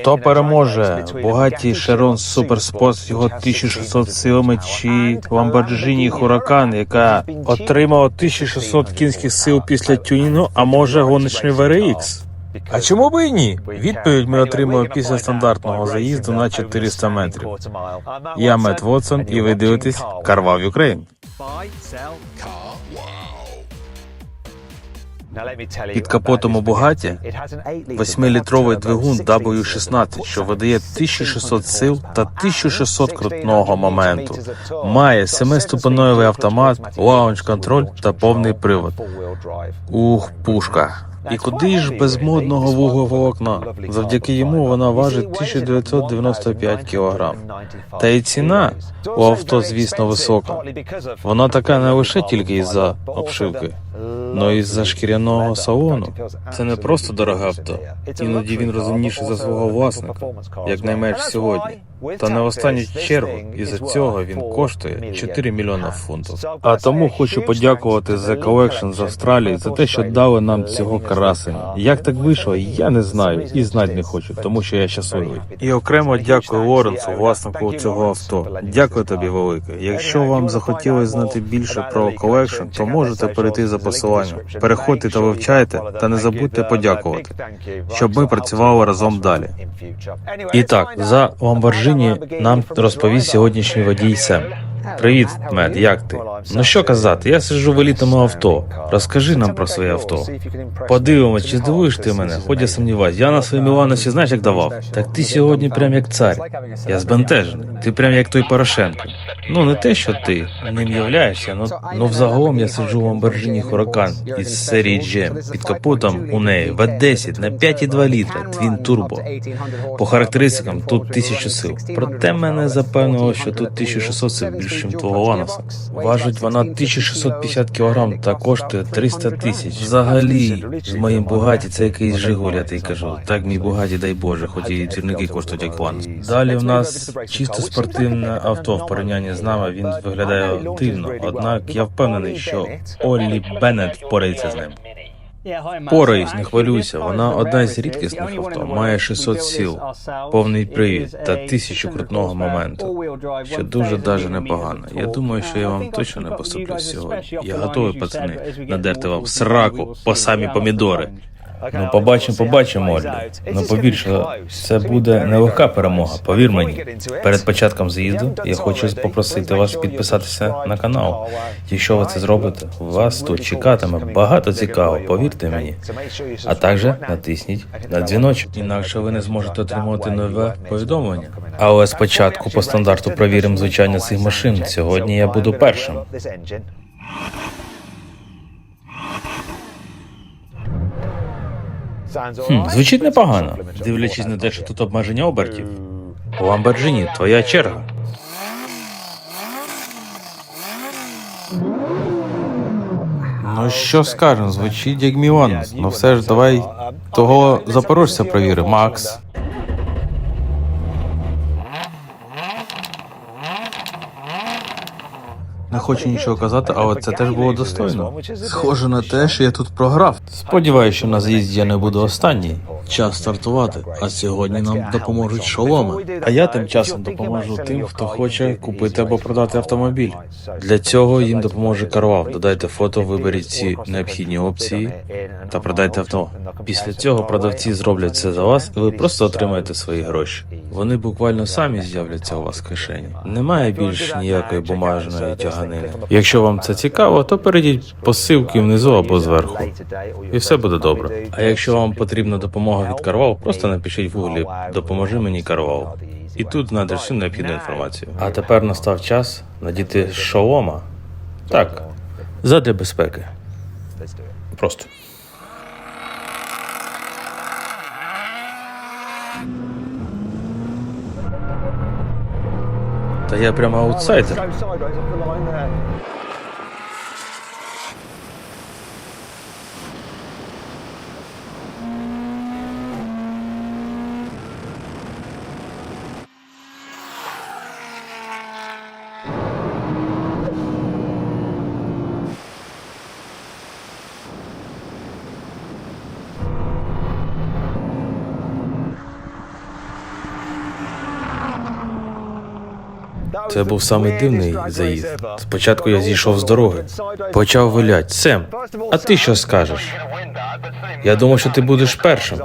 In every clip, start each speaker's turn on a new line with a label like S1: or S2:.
S1: Хто переможе? Бугаті Шерон Суперспорт з його 1600 силами чи Lamborghini Huracan, яка отримала 1600 кінських сил після тюнінгу, а може гоночний VRX? А чому би і ні? Відповідь ми отримали після стандартного заїзду на 400 метрів. Я Мет Вотсон, і ви дивитесь Карвав Юкрейн. Під капотом у Бугаті 8-літровий двигун W16, що видає 1600 сил та 1600 крутного моменту. Має 7-ступеневий автомат, лаунч-контроль та повний привод. Ух, пушка. І куди ж без модного вуглеволокна? Завдяки йому вона важить 1995 кг. Та й ціна у авто, звісно, висока. Вона така не лише тільки із-за обшивки, но й із-за шкіряного салону. Це не просто дороге авто. Іноді він розумніший за свого власника, як найменш сьогодні. Та не в останню чергу, із-за цього він коштує 4 мільйона фунтів. А тому хочу подякувати The Collection з Австралії за те, що дали нам цього красення. Як так вийшло, я не знаю і знати не хочу, тому що я щасливий. І окремо дякую Лоренцу, власнику цього авто. Дякую тобі, велике. Якщо вам захотілося знати більше про Collection, то можете перейти за посиланням. Переходьте та вивчайте, та не забудьте подякувати, щоб ми працювали разом далі. І так, за Lamborghini нам розповість сьогоднішній водій Сем. Привіт, Мед, як ти? Ну що казати, я сиджу в елітному авто. Розкажи нам про своє авто. Подивимось, чи здивуєш ти мене, хоч я сумніваюсь. Я на своєму Іванусі знаєш, як давав? Так ти сьогодні прям як цар. Я збентежений. Ти прям як той Порошенко. Ну не те, що ти ним являєшся, ну, ну взагалом я сиджу в Lamborghini Huracan із серії GM. Під капотом у неї V10 на 5,2 літра, Twin Turbo. По характеристикам тут 1000 сил. Проте мене запевнило, що тут 1600 сил більше, ніж твого Ланоса. Важить вона 1650 кг та коштує 300 тисяч. Взагалі, з моїм Бугаті це якийсь Жигуль, кажу. Так мій Бугаті, дай Боже, хоч і двірники коштують як Ланос. Далі в нас чисто спортивне авто в порівнянні з нами. Він виглядає дивно. Однак я впевнений, що Оллі Беннет впорається з ним. Пораюсь, не хвилюйся. Вона одна із рідкісних авто, має 600 сіл, повний привід та тисячу крутного моменту, що дуже даже непогано. Я думаю, що я вам точно не поступлю сьогодні. Я готовий, пацани, надерти вам сраку по самі помідори. Ну, побачимо, побачимо, Олі. Ну що це буде нелегка перемога. Повір мені. Перед початком заїзду я хочу попросити вас підписатися на канал. Якщо ви це зробите, вас тут чекатиме багато цікавого, повірте мені. А також натисніть на дзвіночок. Інакше ви не зможете отримувати нове повідомлення. Але спочатку по стандарту провіримо звучання цих машин. Сьогодні я буду першим. Хм, звучить непогано, дивлячись на те, що тут обмеження обертів. Ламборджині, твоя черга. Ну що скажемо, звучить як Мілан. Ну все ж давай того запорожця провіри, Макс. Не хочу нічого казати, але це теж було достойно. Схоже на те, що я тут програв. Сподіваюся, що на з'їзді я не буду останній. Час стартувати. А сьогодні нам допоможуть шоломи. А я тим часом допоможу тим, хто хоче купити або продати автомобіль. Для цього їм допоможе Карвав. Додайте фото, виберіть ці необхідні опції та продайте авто. Після цього продавці зроблять це за вас, і ви просто отримаєте свої гроші. Вони буквально самі з'являться у вас в кишені. Немає більш ніякої бумажної тяганини. Якщо вам це цікаво, то перейдіть по ссылці внизу або зверху. І все буде добре. А якщо вам потрібна допомога від Карвал, просто напишіть в гуглі Допоможи мені Карвал. І тут знайдеш всю необхідну інформацію. А тепер настав час надіти шолома. Так, задля безпеки. Просто. Та я прямо аутсайдер. Це був самий дивний заїзд. Спочатку я зійшов з дороги, почав вилять. Сем, а ти що скажеш? Я думав, що ти будеш першим.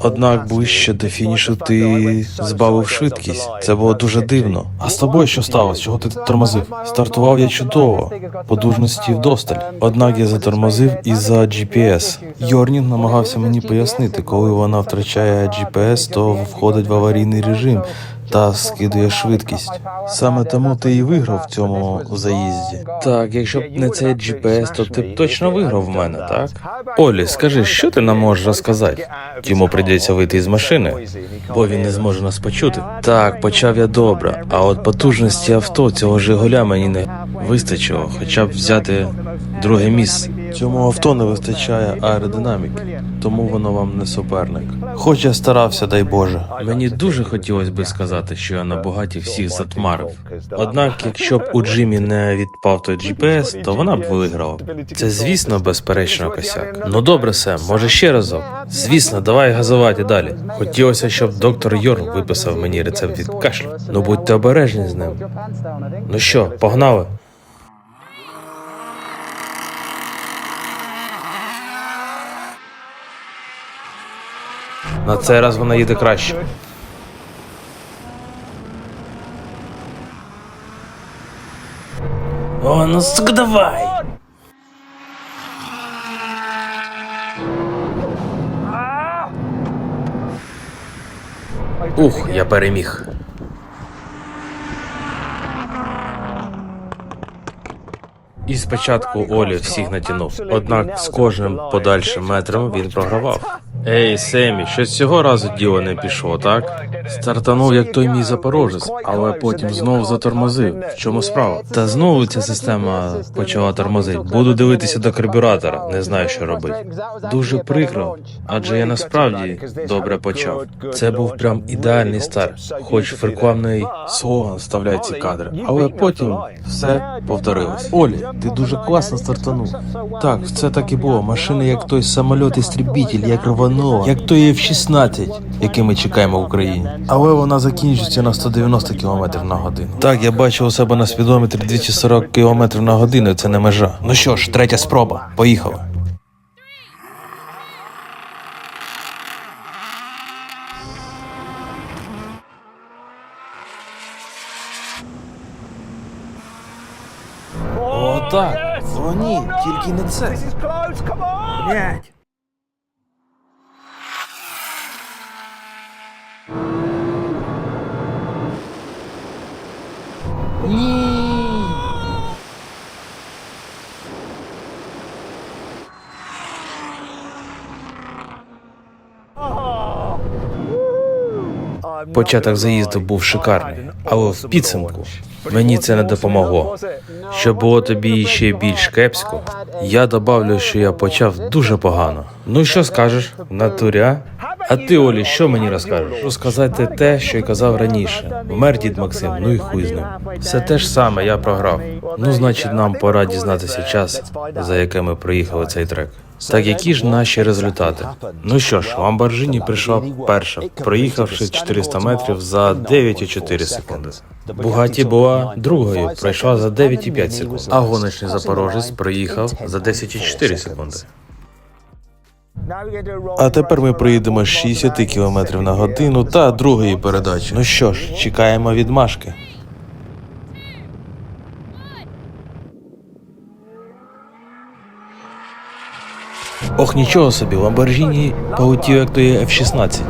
S1: Однак ближче до фінішу ти збавив швидкість. Це було дуже дивно. А з тобою що сталося? Чого ти тормозив? Стартував я чудово, подужності вдосталь. Однак я затормозив із-за GPS. Йорнінг намагався мені пояснити, коли вона втрачає GPS, то входить в аварійний режим та скидує швидкість. Саме тому ти і виграв в цьому заїзді. Так, якщо б не цей GPS, то ти б точно виграв в мене, так? Олі, скажи, що ти нам можеш розказати? Йому прийдеться вийти з машини, бо він не зможе нас почути. Так, почав я добре, а от потужності авто цього Жигуля мені не вистачило, хоча б взяти друге місце. Цьому авто не вистачає аеродинаміки, тому воно вам не суперник. Хоч я старався, дай Боже. Мені дуже хотілося би сказати, що я на богаті всіх затмарив. Однак, якщо б у Джимі не відпав той GPS, то вона б виграла. Це, звісно, безперечно косяк. Ну добре, Сем, може ще разок. Звісно, давай газувати далі. Хотілося, щоб доктор Йорн виписав мені рецепт від кашлю. Ну будьте обережні з ним. Ну що, погнали? На цей раз вона їде краще. О, ну сука, давай! Ух, я переміг. І спочатку Олі всіх натягнув, однак з кожним подальшим метром він програвав. Ей, Семі, щось цього разу діло не пішло, так? Стартанув як той мій запорожець, але потім знову затормозив. В чому справа? Та знову ця система почала тормозити. Буду дивитися до карбюратора, не знаю, що робити. Дуже прикро, адже я насправді добре почав. Це був прям ідеальний старт, хоч рекламний слоган вставляє ці кадри, але потім все повторилось. Олі, ти дуже класно стартанув. Так, це так і було. Машина як той самоліт-істрібітель, як самольот істребітель, як рванула, як той F-16, який ми чекаємо в Україні. Але вона закінчиться на 190 км на годину. Так, я бачив у себе на спідометрі 240 км на годину. Це не межа. Ну що ж, третя спроба. Поїхали. О, так. О, ні, тільки не це. Блять. Початок заїзду був шикарний, але в підсумку мені це не допомогло. Щоб було тобі ще більш кепсько, я добавлю, що я почав дуже погано. Ну що скажеш, в натурі, а? Ти, Олі, що мені розкажеш? Розказати те, що й казав раніше. Вмер дід Максим, ну і хуй з ним. Все те ж саме, я програв. Ну, значить, нам пора дізнатися час, за який ми проїхали цей трек. Так які ж наші результати? Ну що ж, Ламборджині прийшла перша, проїхавши 400 метрів за 9,4 секунди. Бугаті була другою, пройшла за 9,5 секунд. А гоночний запорожець проїхав за 10,4 секунди. А тепер ми проїдемо 60 км на годину та другої передачі. Ну що ж, чекаємо відмашки. Ох, нічого собі, Ламборджині полетів як то є F-16.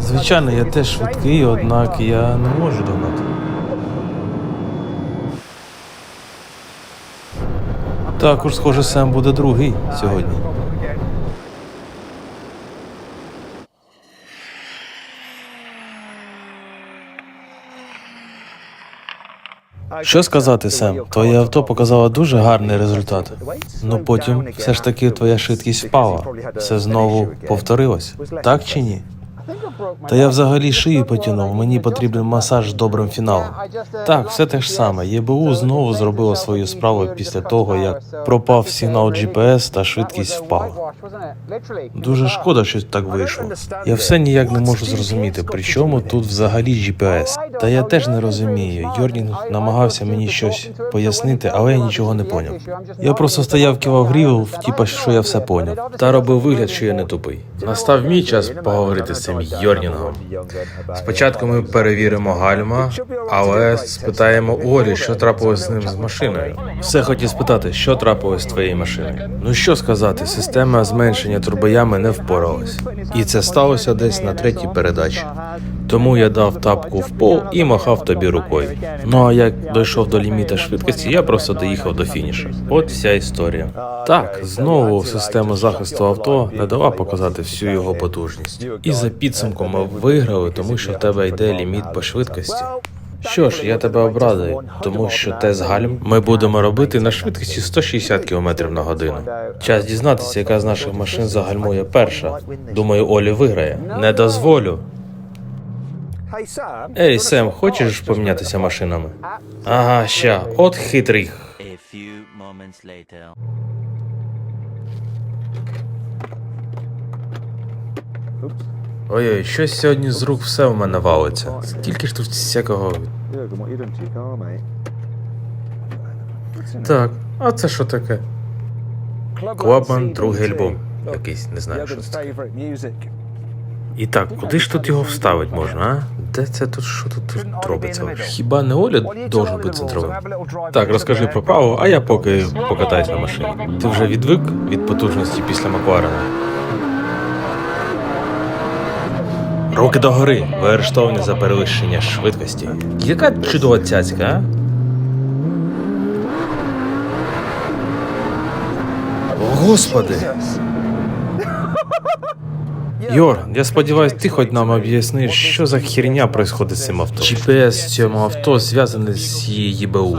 S1: Звичайно, я теж швидкий, однак я не можу догнати. Також, схоже, Сем буде другий сьогодні. Що сказати, Сем? Твоє авто показало дуже гарний результат. Ну потім все ж таки твоя швидкість впала. Все знову повторилось. Так чи ні? Та я взагалі шию потягнув. Мені потрібен масаж з добрим фіналом. Так, все те ж саме. ЄБУ знову зробила свою справу після того, як пропав сигнал GPS та швидкість впала. Дуже шкода, що так вийшло. Я все ніяк не можу зрозуміти, при чому тут взагалі GPS. Та я теж не розумію. Йорнінг намагався мені щось пояснити, але я нічого не поняв. Я просто стояв кивав грів, типа, що я все поняв. Та робив вигляд, що я не тупий. Настав мій час поговорити з цим Йорнінгом. Спочатку ми перевіримо гальма, але спитаємо Олі, що трапилось з ним з машиною. Все хотів спитати, що трапилось з твоєю машиною. Ну що сказати, система зменшення турбоями не впоралась. І це сталося десь на третій передачі. Тому я дав тапку в пол і махав тобі рукою. Ну а як дійшов до ліміта швидкості, я просто доїхав до фінішу. От вся історія. Так, знову система захисту авто не дала показати всю його потужність. І за підсумком ми виграли, тому що в тебе йде ліміт по швидкості. Що ж, я тебе обрадую, тому що тест гальм ми будемо робити на швидкості 160 км на годину. Час дізнатися, яка з наших машин загальмує перша. Думаю, Олі виграє. Не дозволю. Ей, Сем, хочеш помінятися машинами? Ага, ща, от хитрий. Ой-ой, щось сьогодні з рук все в мене валиться. Скільки ж тут всякого. Так, а це що таке? Клабман, другий альбом. Якийсь, не знаю, що це. таке. І так, куди ж тут його вставити можна, а? Де це тут що тут, робиться? Хіба не Оля должен бути центровим? Так, розкажи про право, а я поки покатаюсь на машині. Ти вже відвик від потужності після Макларена? Руки догори, ви арештовані за перевищення швидкості. Яка чудова цяцька, а? Господи! Йор, я сподіваюся, ти хоч нам об'ясниш, що за херня происходить з цим авто. GPS цьому авто зв'язаний з її ЄБУ.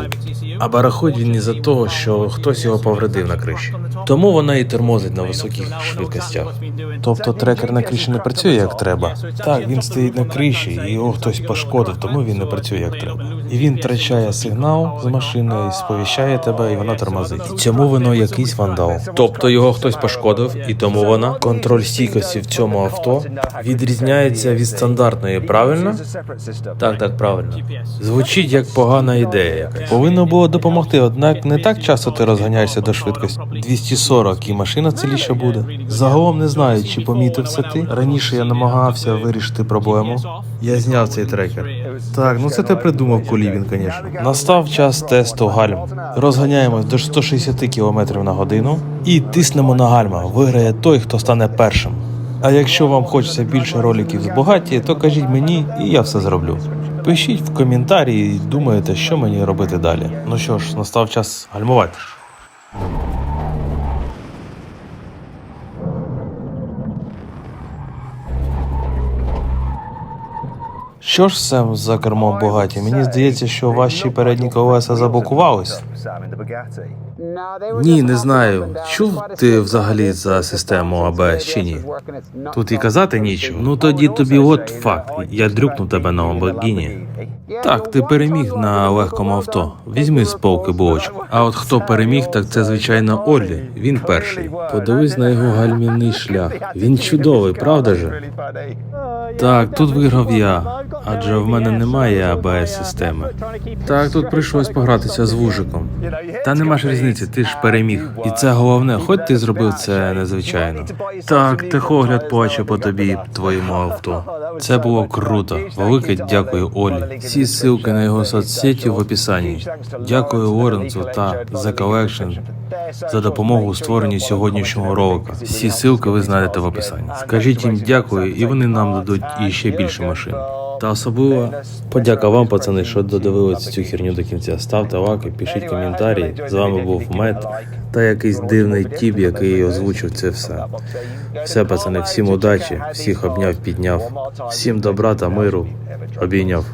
S1: А барахують він із-за того, що хтось його повредив на криші. Тому вона і тормозить на високих швидкостях. Тобто трекер на криші не працює як треба. Так, він стоїть на криші, і його хтось пошкодив, тому він не працює як треба. І він втрачає сигнал з машини, і сповіщає тебе, і вона тормозить. І цьому воно якийсь вандал. Тобто його хтось пошкодив, і тому вона контроль стійкості в цьому авто відрізняється від стандартної, правильно? Так, так, правильно. Звучить як погана ідея. якась. Повинно було допомогти, однак не так часто ти розганяєшся до швидкості 240 і машина ціліша буде. Загалом не знаю, чи помітив це ти. Раніше я намагався вирішити проблему. Я зняв цей трекер. Так, ну це ти придумав Кулібін, звісно. Настав час тесту гальм. Розганяємось до 160 км на годину і тиснемо на гальма. Виграє той, хто стане першим. А якщо вам хочеться більше роликів з Бугаті, то кажіть мені, і я все зроблю. Пишіть в коментарі і думаєте, що мені робити далі. Ну що ж, настав час гальмувати. Що ж Сем за кермом Бугаті? Мені здається, що ваші передні колеса заблокувались. Ні, не знаю. Чув ти взагалі за систему АБС чи ні? Тут і казати нічого. Ну тоді тобі от факт. Я дрюкнув тебе на Lamborghini. Так, ти переміг на легкому авто. Візьми з полки булочку. А от хто переміг, так це звичайно Оллі. Він перший. Подивись на його гальмівний шлях. Він чудовий, правда же? Так, тут виграв я, адже в мене немає АБС системи. Так, тут прийшлось погратися з вужиком. Та нема ж різниці, ти ж переміг. І це головне, хоч ти зробив це незвичайно. Так, техогляд плаче по тобі, твоєму авто. Це було круто. Велике дякую Олі. Всі ссылки на його соцсеті в описанні. Дякую Лоренцу та The Collection за допомогу у створенні сьогоднішнього ролика. Всі ссылки ви знайдете в описанні. Скажіть їм дякую, і вони нам дадуть іще більше машин. Та особливо подяка вам, пацани, що додивилися цю херню до кінця. Ставте лайки, пишіть коментарі. З вами був Мед та якийсь дивний тіп, який озвучив це все. Все, пацани, всім удачі, всіх обняв, підняв, всім добра та миру. Обійняв.